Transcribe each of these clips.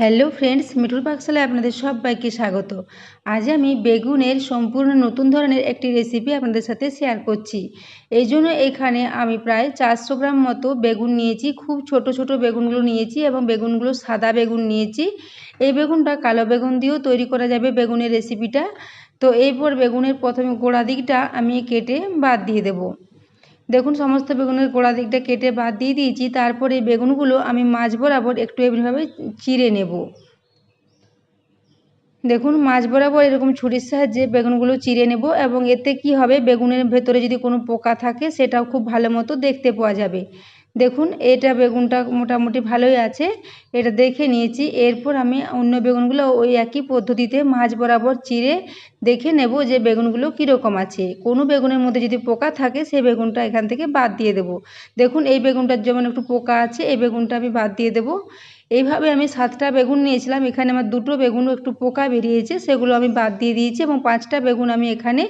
Hello friends মিঠুর পাকশালায় আপনাদের সবাইকে স্বাগত। আজ আমি বেগুনের সম্পূর্ণ নতুন ধরনের একটি রেসিপি আপনাদের সাথে শেয়ার করছি। এই জন্য এখানে আমি প্রায় চারশো গ্রাম মতো বেগুন নিয়েছি, খুব ছোট ছোট বেগুনগুলো নিয়েছি এবং বেগুনগুলো সাদা বেগুন নিয়েছি। এই বেগুনটা কালো বেগুন দিয়েও তৈরি করা যাবে বেগুনের রেসিপিটা তো এরপর বেগুনের প্রথমে গোড়া দিকটা আমি কেটে বাদ দিয়ে দেবো। দেখুন, সমস্ত বেগুনের গোড়া দিকটা কেটে বাদ দিয়ে দিয়েছি। তারপরে এই বেগুনগুলো আমি মাঝ বরাবর একটু এমনিভাবে চিড়ে নেব। দেখুন মাঝ বরাবর এরকম ছুরির সাহায্যে বেগুনগুলো চিড়ে নেব এবং এতে কি হবে? বেগুনের ভেতরে যদি কোনো পোকা থাকে, সেটাও খুব ভালো মতো দেখতে পাওয়া যাবে। দেখুন, এটা বেগুনটা মোটামুটি ভালোই আছে। এটা দেখে নিয়েছি। এরপর আমি অন্য বেগুনগুলো ওই একই পদ্ধতিতে মাঝ বরাবর চিরে দেখে নেব যে বেগুনগুলো কীরকম আছে। কোনো বেগুনের মধ্যে যদি পোকা থাকে, সে বেগুনটা এখান থেকে বাদ দিয়ে দেব। দেখুন, এই বেগুনটার যেমন একটু পোকা আছে, এই বেগুনটা আমি বাদ দিয়ে দেব। এইভাবে আমি সাতটা বেগুন নিয়েছিলাম। এখানে আমার দুটো বেগুনও একটু পোকা বেরিয়েছে, সেগুলো আমি বাদ দিয়ে দিয়েছি এবং পাঁচটা বেগুন আমি এখানে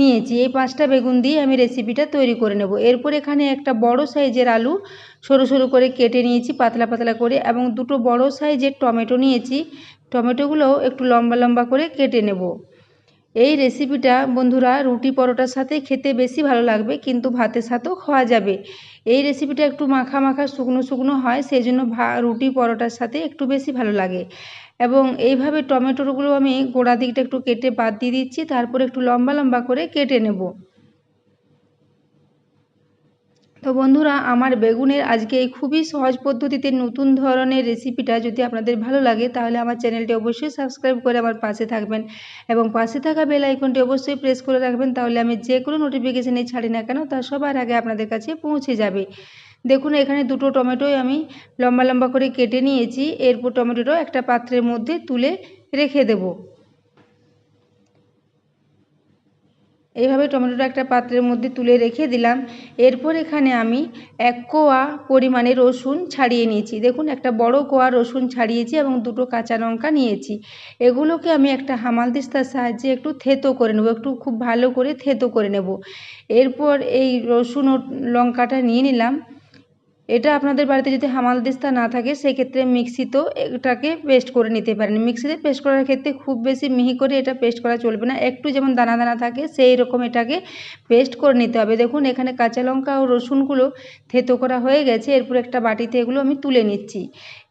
নিয়েছি। এই পাঁচটা বেগুন দিয়ে আমি রেসিপিটা তৈরি করে নেব। এরপর এখানে একটা বড় সাইজের আলু সরু সরু করে কেটে নিয়েছি, পাতলা পাতলা করে এবং দুটো বড় সাইজের টমেটো নিয়েছি। টমেটোগুলোও একটু লম্বা লম্বা করে কেটে নেব। এই রেসিপিটা বন্ধুরা রুটি পরোটার সাথে খেতে বেশি ভালো লাগবে, কিন্তু ভাতের সাথেও খাওয়া যাবে। এই রেসিপিটা একটু মাখা মাখা শুকনো শুকনো হয় সেই জন্য রুটি পরোটার সাথে একটু বেশি ভালো লাগে। এবং এইভাবে টমেটোগুলো আমি গোড়া দিকটা একটু কেটে বাদ দিয়ে দিচ্ছি, তারপরে একটু লম্বা লম্বা করে কেটে নেব। তো বন্ধুরা, আমার বেগুনের আজকে এই খুবই সহজ পদ্ধতিতে নতুন ধরনের রেসিপিটা যদি আপনাদের ভালো লাগে, তাহলে আমার চ্যানেলটি অবশ্যই সাবস্ক্রাইব করে আমার পাশে থাকবেন। এবং পাশে থাকা বেল আইকনটি অবশ্যই প্রেস করে রাখবেন, তাহলে আমি যে কোনো নোটিফিকেশানে ছাড়ি না কেন, তা সবার আগে আপনাদের কাছে পৌঁছে যাবে। দেখুন, এখানে দুটো টমেটোই আমি লম্বা লম্বা করে কেটে নিয়েছি। এরপর টমেটোটাও একটা পাত্রের মধ্যে তুলে রেখে দেবো। এইভাবে টমেটোটা একটা পাত্রের মধ্যে তুলে রেখে দিলাম। এরপর এখানে আমি এক কোয়া পরিমাণে রসুন ছাড়িয়ে নিয়েছি। দেখুন, একটা বড় কোয়া রসুন ছাড়িয়েছি এবং দুটো কাঁচা লঙ্কা নিয়েছি। এগুলোকে আমি একটা হামাল দিস্তার সাহায্যে একটু থেতো করে নেব, একটু খুব ভালো করে থেতো করে নেব। এরপর এই রসুন ও লঙ্কাটা নিয়ে নিলাম। এটা আপনাদের বাড়িতে যদি হামালদিস্তা না থাকে, সেক্ষেত্রে মিক্সিতেও এটাকে পেস্ট করে নিতে পারেন। মিক্সিতে পেস্ট করার ক্ষেত্রে খুব বেশি মিহি করে এটা পেস্ট করা চলবে না। একটু যেমন দানা দানা থাকে, সেই রকম এটাকে পেস্ট করে নিতে হবে। দেখুন, এখানে কাঁচা লঙ্কা ও রসুনগুলো থেতো করা হয়ে গেছে। এরপর একটা বাটিতে এগুলো আমি তুলে নিচ্ছি।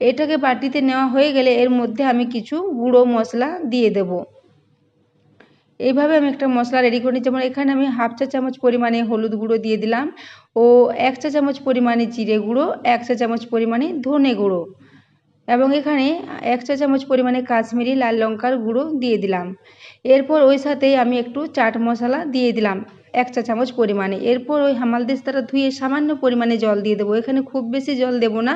এটাকে বাটিতে নেওয়া হয়ে গেলে এর মধ্যে আমি কিছু গুঁড়ো মশলা দিয়ে দেবো। এইভাবে আমি একটা মশলা রেডি করে নিচ্ছি যেমন এখানে আমি হাফ চা চামচ পরিমাণে হলুদ গুঁড়ো দিয়ে দিলাম ও এক চা চামচ পরিমাণে জিরে গুঁড়ো, এক চা চামচ পরিমাণে ধনে গুঁড়ো এবং এখানে এক চা চামচ পরিমাণে কাশ্মীরি লাল লঙ্কার গুঁড়ো দিয়ে দিলাম। এরপর ওই সাথেই আমি একটু চাট মশলা দিয়ে দিলাম এক চা চামচ পরিমাণে। এরপর ওই হামালদিস্তাটা ধুয়ে সামান্য পরিমাণে জল দিয়ে দেবো। এখানে খুব বেশি জল দেবো না।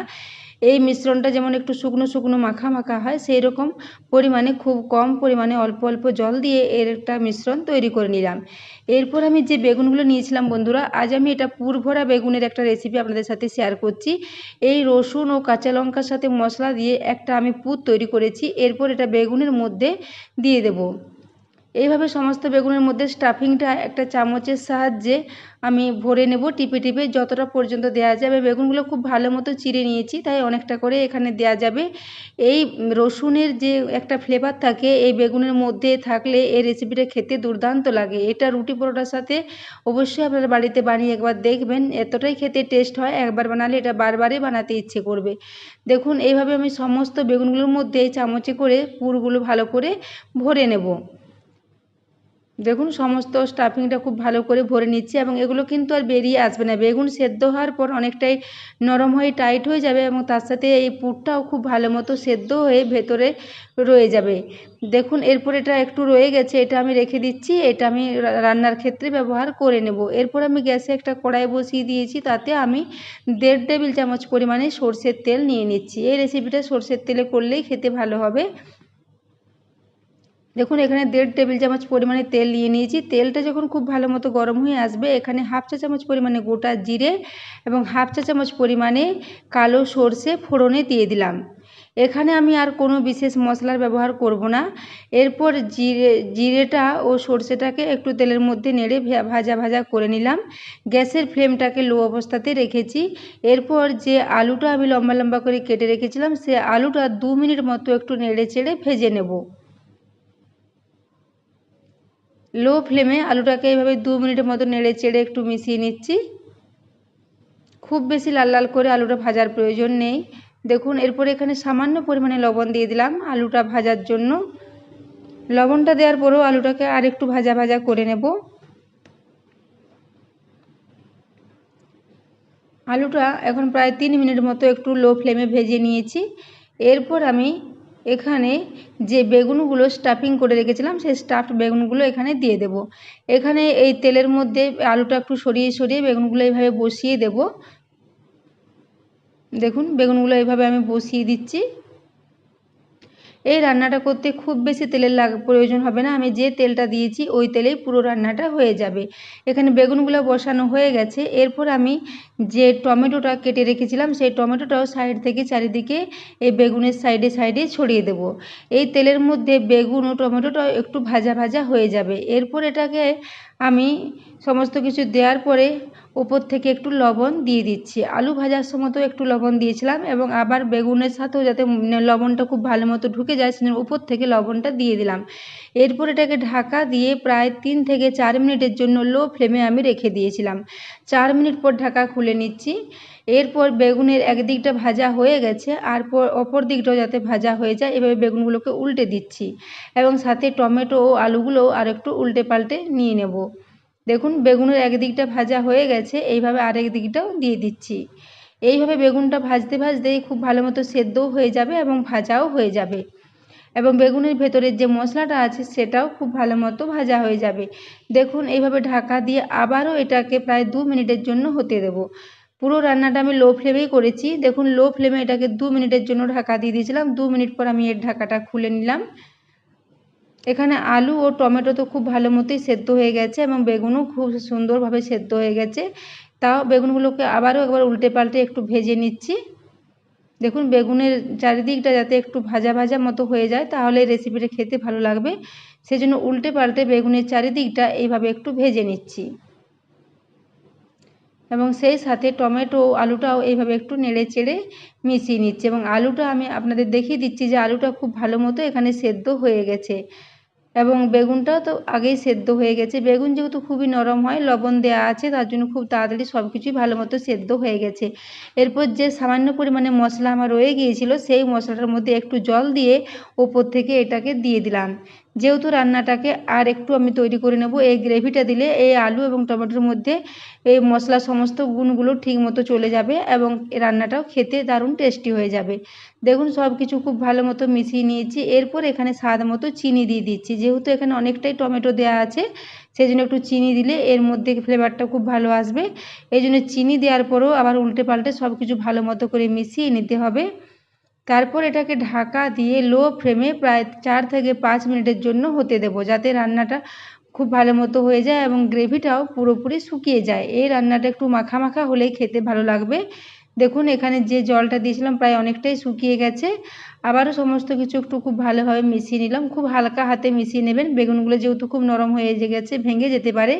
এই মিশ্রণটা যেমন একটু শুকনো শুকনো মাখা মাখা হয় সেই রকম পরিমাণে খুব কম পরিমাণে অল্প অল্প জল দিয়ে এর একটা মিশ্রণ তৈরি করে নিলাম। এরপর আমি যে বেগুনগুলো নিয়েছিলাম বন্ধুরা, আজ আমি এটা পুরভরা বেগুনের একটা রেসিপি আপনাদের সাথে শেয়ার করছি। এই রসুন ও কাঁচা লঙ্কার সাথে মশলা দিয়ে একটা আমি পুর তৈরি করেছি, এরপর এটা বেগুনের মধ্যে দিয়ে দেবো। এইভাবে সমস্ত বেগুনের মধ্যে স্টাফিংটা একটা চামচের সাহায্যে আমি ভরে নেব, টিপে টিপে যতটা পর্যন্ত দেওয়া যাবে। বেগুনগুলো খুব ভালো মতো চিড়ে নিয়েছি, তাই অনেকটা করে এখানে দেওয়া যাবে। এই রসুনের যে একটা ফ্লেভার থাকে, এই বেগুনের মধ্যে থাকলে এই রেসিপিটা খেতে দুর্দান্ত লাগে। এটা রুটি পরোটার সাথে অবশ্যই আপনারা বাড়িতে বানিয়ে একবার দেখবেন। এতটাই খেতে টেস্ট হয়, একবার বানালে এটা বারবারই বানাতে ইচ্ছে করবে। দেখুন, এইভাবে আমি সমস্ত বেগুনগুলোর মধ্যে চামচে করে পুরগুলো ভালো করে ভরে নেব। দেখুন, সমস্ত স্টাফিংটা খুব ভালো করে ভরে নিচ্ছি এবং এগুলো কিন্তু আর বেরিয়ে আসবে না। বেগুন সেদ্ধ হওয়ার পর অনেকটাই নরম হয়ে টাইট হয়ে যাবে এবং তার সাথে এই পুরটাও খুব ভালো মতো সেদ্ধ হয়ে ভেতরে রয়ে যাবে। দেখুন, এরপর এটা একটু রয়ে গেছে, এটা আমি রেখে দিচ্ছি, এটা আমি রান্নার ক্ষেত্রে ব্যবহার করে নেব। এরপর আমি গ্যাসে একটা কড়াই বসিয়ে দিয়েছি, তাতে আমি দেড় টেবিল চামচ পরিমাণে সর্ষের তেল নিয়ে নিচ্ছি। এই রেসিপিটা সর্ষের তেলে করলেই খেতে ভালো হবে। দেখুন, এখানে দেড় টেবিল চামচ পরিমাণে তেল নিয়ে নিয়েছি। তেলটা যখন খুব ভালো মতো গরম হয়ে আসবে, এখানে হাফ চা চামচ পরিমাণে গোটা জিরে এবং হাফ চা চামচ পরিমাণে কালো সর্ষে ফোড়নে দিয়ে দিলাম। এখানে আমি আর কোনো বিশেষ মশলার ব্যবহার করব না। এরপর জিরে, জিরেটা ও সর্ষেটাকে একটু তেলের মধ্যে নেড়ে ভাজা ভাজা করে নিলাম। গ্যাসের ফ্লেমটাকে লো অবস্থাতে রেখেছি। এরপর যে আলুটা আমি লম্বা লম্বা করে কেটে রেখেছিলাম, সে আলুটা দু মিনিট মতো একটু নেড়ে চেড়ে ভেজে নেব। লো ফ্লেমে আলুটাকে এইভাবে দু মিনিটের মতো নেড়ে চেড়ে একটু মিশিয়ে নিচ্ছি। খুব বেশি লাল লাল করে আলুটা ভাজার প্রয়োজন নেই। দেখুন, এরপরে এখানে সামান্য পরিমাণে লবণ দিয়ে দিলাম আলুটা ভাজার জন্য। লবণটা দেওয়ার পরেও আলুটাকে আর একটু ভাজা ভাজা করে নেব। আলুটা এখন প্রায় তিন মিনিট মতো একটু লো ফ্লেমে ভেজে নিয়েছি। এরপর আমি এখানে যে বেগুনগুলো স্টাফিং করে রেখেছিলাম, সেই স্টাফড বেগুনগুলো এখানে দিয়ে দেব। এখানে এই তেলের মধ্যে আলুটা একটু সরিয়ে সরিয়ে বেগুনগুলো এইভাবে বসিয়ে দেব। দেখুন, বেগুনগুলো এইভাবে আমি বসিয়ে দিচ্ছি। এই রান্নাটা করতে খুব বেশি তেলের লাগ প্রয়োজন হবে না। আমি যে তেলটা দিয়েছি, ওই তেলেই পুরো রান্নাটা হয়ে যাবে। এখানে বেগুনগুলো বসানো হয়ে গেছে। এরপর আমি যে টমেটোটা কেটে রেখেছিলাম, সেই টমেটোটাও সাইড থেকে চারিদিকে এই বেগুনের সাইডে সাইডে ছড়িয়ে দেব। এই তেলের মধ্যে বেগুন ও টমেটোটাও একটু ভাজা ভাজা হয়ে যাবে। এরপর এটাকে আমি সমস্ত কিছু দেওয়ার পরে উপর থেকে একটু লবণ দিয়ে দিচ্ছি। আলু ভাজার সময় তো একটু লবণ দিয়েছিলাম এবং আবার বেগুনের সাথেও যাতে লবণটা খুব ভালো মতো ঢুকে যায়, সেজন্য উপর থেকে লবণটা দিয়ে দিলাম। এরপর এটাকে ঢাকা দিয়ে প্রায় তিন থেকে চার মিনিটের জন্য লো ফ্লেমে আমি রেখে দিয়েছিলাম। চার মিনিট পর ঢাকা খুলে নিচ্ছি। এরপর বেগুনের একদিকটা ভাজা হয়ে গেছে, আর পর অপর দিকটাও যাতে ভাজা হয়ে যায়, এভাবে বেগুনগুলোকে উল্টে দিচ্ছি। এবং সাথে টমেটো ও আলুগুলোও আর একটু উল্টে পাল্টে নিয়ে নেব। দেখুন, বেগুনের একদিকটা ভাজা হয়ে গেছে, এইভাবে আরেক দিকটাও দিয়ে দিচ্ছি। এইভাবে বেগুনটা ভাজতে ভাজতেই খুব ভালো মতো সেদ্ধও হয়ে যাবে এবং ভাজাও হয়ে যাবে। এবং বেগুনের ভেতরের যে মশলাটা আছে, সেটাও খুব ভালো মতো ভাজা হয়ে যাবে। দেখুন, এইভাবে ঢাকা দিয়ে আবারও এটাকে প্রায় দু মিনিটের জন্য হতে দেব। পুরো রান্নাটা আমি লো ফ্লেমেই করেছি। দেখুন, লো ফ্লেমে এটাকে দু মিনিটের জন্য ঢাকা দিয়ে দিয়েছিলাম। দু মিনিট পর আমি এর ঢাকাটা খুলে নিলাম। এখানে আলু ও টমেটো তো খুব ভালো মতোই সেদ্ধ হয়ে গেছে এবং বেগুনও খুব সুন্দরভাবে সেদ্ধ হয়ে গেছে। তাও বেগুনগুলোকে আবারও একবার উল্টে পাল্টে একটু ভেজে নিচ্ছি। দেখুন, বেগুনের চারিদিকটা যাতে একটু ভাজা ভাজা মতো হয়ে যায়, তাহলে রেসিপিটা খেতে ভালো লাগবে। সেই জন্য উল্টে পাল্টে বেগুনের চারিদিকটা এইভাবে একটু ভেজে নিচ্ছি। এবং সেই সাথে টমেটো আলুটাও এইভাবে একটু নেড়ে চেড়ে মিশিয়ে নিচ্ছি এবং আলুটা আমি আপনাদের দেখিয়ে দিচ্ছি যে আলুটা খুব ভালো মতো এখানে সেদ্ধ হয়ে গেছে। এবং বেগুনটাও তো আগেই সেদ্ধ হয়ে গেছে। বেগুন যেহেতু খুবই নরম হয়, লবণ দেওয়া আছে, তার জন্য খুব তাড়াতাড়ি সব কিছুই ভালো মতো সেদ্ধ হয়ে গেছে। এরপর যে সামান্য পরিমাণে মশলা আমার রয়ে গিয়েছিল, সেই মশলাটার মধ্যে একটু জল দিয়ে ওপর থেকে এটাকে দিয়ে দিলাম। যেহেতু রান্নাটাকে আর একটু আমি তৈরি করে নেব, এই গ্রেভিটা দিলে এই আলু এবং টমেটোর মধ্যে এই মশলা সমস্ত গুণগুলো ঠিক মতো চলে যাবে এবং রান্নাটাও খেতে দারুণ টেস্টি হয়ে যাবে। দেখুন সব কিছু খুব ভালো মতো মিশিয়ে নিয়েছি। এরপর এখানে স্বাদ মতো চিনি দিয়ে দিচ্ছি। যেহেতু এখানে অনেকটাই টমেটো দেওয়া আছে সেই জন্য একটু চিনি দিলে এর মধ্যে ফ্লেভারটা খুব ভালো আসবে। এই জন্য চিনি দেওয়ার পরেও আবার উল্টে পাল্টে সব কিছু ভালো মতো করে মিশিয়ে নিতে হবে। তারপর এটাকে ঢাকা দিয়ে লো ফ্লেমে প্রায় চার থেকে পাঁচ মিনিটের জন্য হতে দেবো, যাতে রান্নাটা খুব ভালো মতো হয়ে যায় এবং গ্রেভিটাও পুরোপুরি শুকিয়ে যায়। এই রান্নাটা একটু মাখা মাখা হলেই খেতে ভালো লাগবে। দেখুন, এখানে যে জলটা দিয়েছিলাম প্রায় অনেকটাই শুকিয়ে গেছে। আবারও সমস্ত কিছু একটু খুব ভালোভাবে মিশিয়ে নিলাম। খুব হালকা হাতে মিশিয়ে নেবেন। বেগুনগুলো যেহেতু খুব নরম হয়ে গেছে, ভেঙে যেতে পারে।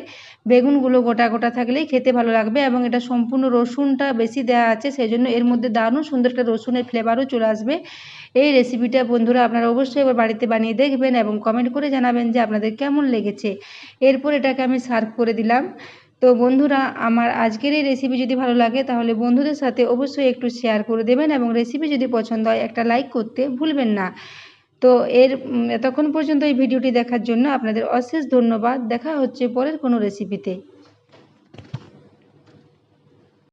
বেগুনগুলো গোটা গোটা থাকলেই খেতে ভালো লাগবে এবং এটা সম্পূর্ণ রসুনটা বেশি দেওয়া আছে সেই জন্য এর মধ্যে দারুণ সুন্দর একটা রসুনের ফ্লেভারও চলে আসবে। এই রেসিপিটা বন্ধুরা আপনারা অবশ্যই এবার বাড়িতে বানিয়ে দেখবেন এবং কমেন্ট করে জানাবেন যে আপনাদের কেমন লেগেছে। এরপর এটাকে আমি সার্ভ করে দিলাম। তো বন্ধুরা, আমার আজকের এই রেসিপি যদি ভালো লাগে, তাহলে বন্ধুদের সাথে অবশ্যই একটু শেয়ার করে দেবেন এবং রেসিপি যদি পছন্দ হয়, একটা লাইক করতে ভুলবেন না। তো এর এতক্ষণ পর্যন্ত এই ভিডিওটি দেখার জন্য আপনাদের অশেষ ধন্যবাদ। দেখা হচ্ছে পরের কোনো রেসিপিতে